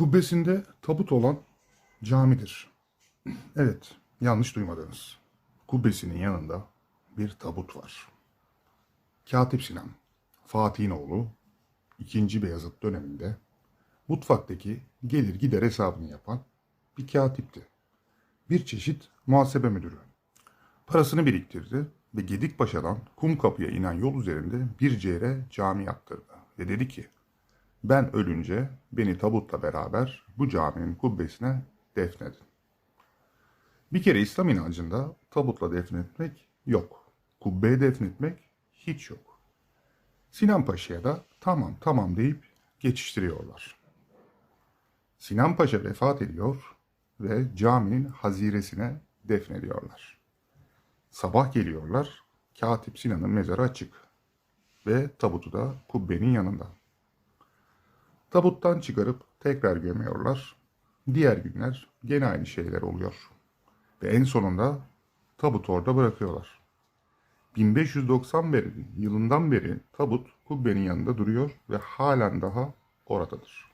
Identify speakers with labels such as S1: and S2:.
S1: Kubbesinde tabut olan camidir. Evet, yanlış duymadınız. Kubbesinin yanında bir tabut var. Katip Sinan, Fatih'in oğlu, 2. Beyazıt döneminde mutfaktaki gelir gider hesabını yapan bir katipti. Bir çeşit muhasebe müdürü. Parasını biriktirdi ve Gedikpaşa'dan Kumkapı'ya inen yol üzerinde bir cere cami yaptırdı. Ve dedi ki, ben ölünce beni tabutla beraber bu caminin kubbesine defnedin. Bir kere İslam inancında tabutla defnetmek yok. Kubbeye defnetmek hiç yok. Sinan Paşa'ya da tamam tamam deyip geçiştiriyorlar. Sinan Paşa vefat ediyor ve caminin haziresine defnediyorlar. Sabah geliyorlar, Katip Sinan'ın mezarı açık ve tabutu da kubbenin yanında. Tabuttan çıkarıp tekrar gömüyorlar. Diğer günler gene aynı şeyler oluyor. Ve en sonunda tabutu orada bırakıyorlar. 1590 beri, yılından beri tabut kubbenin yanında duruyor ve halen daha oradadır.